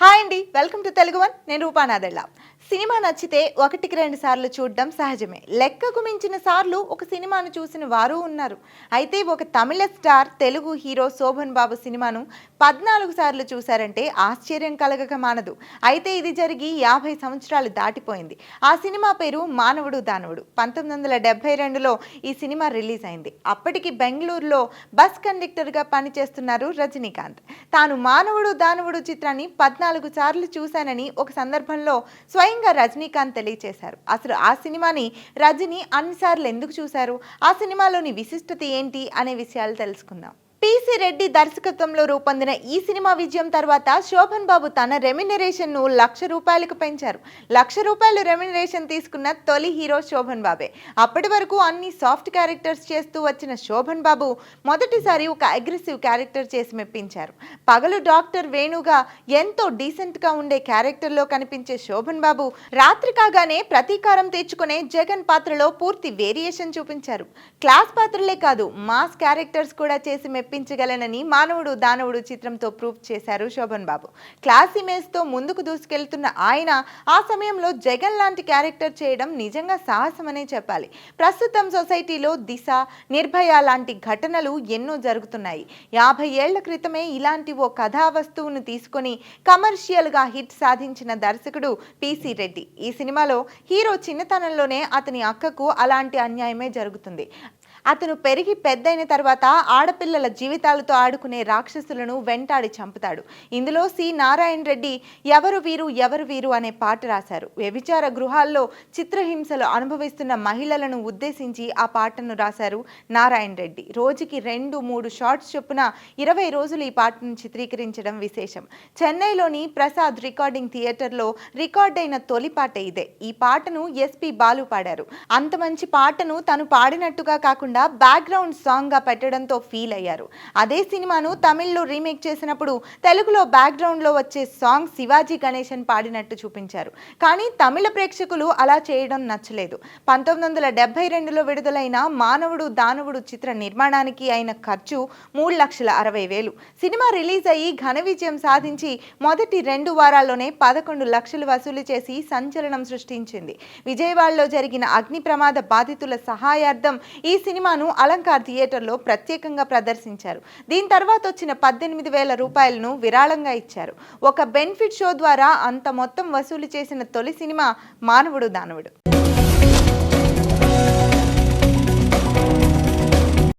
Hi అండి welcome to Telugu one నేను రూపానాదెళ్ళ cinema నచ్చితే ఒకటికి రెండు సార్లు చూడడం సహజమే. లెక్కకు మించిన సార్లు ఒక సినిమాను చూసిన వారు ఉన్నారు. అయితే ఒక తమిళ స్టార్ తెలుగు హీరో శోభన్ బాబు సినిమాను పద్నాలుగు సార్లు చూశారంటే ఆశ్చర్యం కలగక మానదు. అయితే ఇది జరిగి యాభై సంవత్సరాలు దాటిపోయింది. ఆ సినిమా పేరు మానవుడు దానవుడు. పంతొమ్మిది వందల డెబ్బై రెండులో ఈ సినిమా రిలీజ్ అయింది. అప్పటికి బెంగళూరులో బస్ కండక్టర్గా పనిచేస్తున్నారు రజనీకాంత్. తాను మానవుడు దానవుడు చిత్రాన్ని పద్నాలుగు సార్లు చూశానని ఒక సందర్భంలో స్వయం స్వయంగా రజనీకాంత్ తెలియచేశారు. అసలు ఆ సినిమాని రజనీ అన్నిసార్లు ఎందుకు చూశారు? ఆ సినిమాలోని విశిష్టత ఏంటి? అనే విషయాలు తెలుసుకుందాం. పిసి రెడ్డి దర్శకత్వంలో రూపొందిన ఈ సినిమా విజయం తర్వాత శోభన్ బాబు తన రెమ్యునరేషన్ను లక్ష రూపాయలకు పెంచారు. లక్ష రూపాయలు రెమ్యునరేషన్ తీసుకున్న తొలి హీరో శోభన్ బాబే. అప్పటి వరకు అన్ని సాఫ్ట్ క్యారెక్టర్స్ చేస్తూ వచ్చిన శోభన్ బాబు మొదటిసారి ఒక అగ్రెసివ్ క్యారెక్టర్ చేసి మెప్పించారు. పగలు డాక్టర్ వేణుగా ఎంతో డీసెంట్గా ఉండే క్యారెక్టర్లో కనిపించే శోభన్ బాబు రాత్రి కాగానే ప్రతీకారం తెచ్చుకునే జగన్ పాత్రలో పూర్తి వేరియేషన్ చూపించారు. క్లాస్ పాత్రలే కాదు మాస్ క్యారెక్టర్స్ కూడా చేసి మెప్పించగలనని మానవుడు దానవుడు చిత్రంతో ప్రూవ్ చేశారు శోభన్ బాబు. క్లాస్ ఇమేజ్తో ముందుకు దూసుకెళ్తున్న ఆయన ఆ సమయంలో జగన్ లాంటి క్యారెక్టర్ చేయడం నిజంగా సాహసమనే చెప్పాలి. ప్రస్తుతం సొసైటీలో దిశ నిర్భయ లాంటి ఘటనలు ఎన్నో జరుగుతున్నాయి. యాభై ఏళ్ళ క్రితమే ఇలాంటి ఓ కథా వస్తువును తీసుకొని కమర్షియల్గా హిట్ సాధించిన దర్శకుడు పిసి రెడ్డి. ఈ సినిమాలో హీరో చిన్నతనంలోనే అతని అక్కకు అలాంటి అన్యాయమే జరుగుతుంది. అతను పెరిగి పెద్దయిన తర్వాత ఆడపిల్లల జీవితాలతో ఆడుకునే రాక్షసులను వెంటాడి చంపుతాడు. ఇందులో సి. నారాయణ రెడ్డి ఎవరు వీరు ఎవరు వీరు అనే పాట రాశారు. వ్యభిచార గృహాల్లో చిత్రహింసలు అనుభవిస్తున్న మహిళలను ఉద్దేశించి ఆ పాటను రాశారు నారాయణ రెడ్డి. రోజుకి రెండు మూడు షార్ట్స్ చొప్పున ఇరవై రోజులు ఈ పాటను చిత్రీకరించడం విశేషం. చెన్నైలోని ప్రసాద్ రికార్డింగ్ థియేటర్లో రికార్డ్ అయిన తొలి పాట ఇదే. ఈ పాటను ఎస్పి బాలు పాడారు. అంత మంచి పాటను తను పాడినట్టుగా కాకుండా బ్యాక్గ్రౌండ్ సాంగ్గా పెట్టడంతో ఫీల్ అయ్యారు. అదే సినిమాను తమిళ్ళో రీమేక్ చేసినప్పుడు తెలుగులో బ్యాక్గ్రౌండ్లో వచ్చే సాంగ్ శివాజీ గణేశన్ పాడినట్టు చూపించారు. కానీ తమిళ ప్రేక్షకులు అలా చేయడం నచ్చలేదు. పంతొమ్మిది వందల డెబ్బై రెండులో విడుదలైన మానవుడు దానవుడు చిత్ర నిర్మాణానికి అయిన ఖర్చు మూడు లక్షల అరవై వేలు. సినిమా రిలీజ్ అయ్యి ఘన విజయం సాధించి మొదటి రెండు వారాల్లోనే పదకొండు లక్షలు వసూలు చేసి సంచలనం సృష్టించింది. విజయవాడలో జరిగిన అగ్ని ప్రమాద బాధితుల సహాయార్థం ఈ సినిమా సినిమాను అలంకార్ థియేటర్లో ప్రత్యేకంగా ప్రదర్శించారు. దీని తర్వాత వచ్చిన పద్దెనిమిది వేల రూపాయలను విరాళంగా ఇచ్చారు. ఒక బెనిఫిట్ షో ద్వారా అంత మొత్తం వసూలు చేసిన తొలి సినిమా మానవుడు దానవుడు.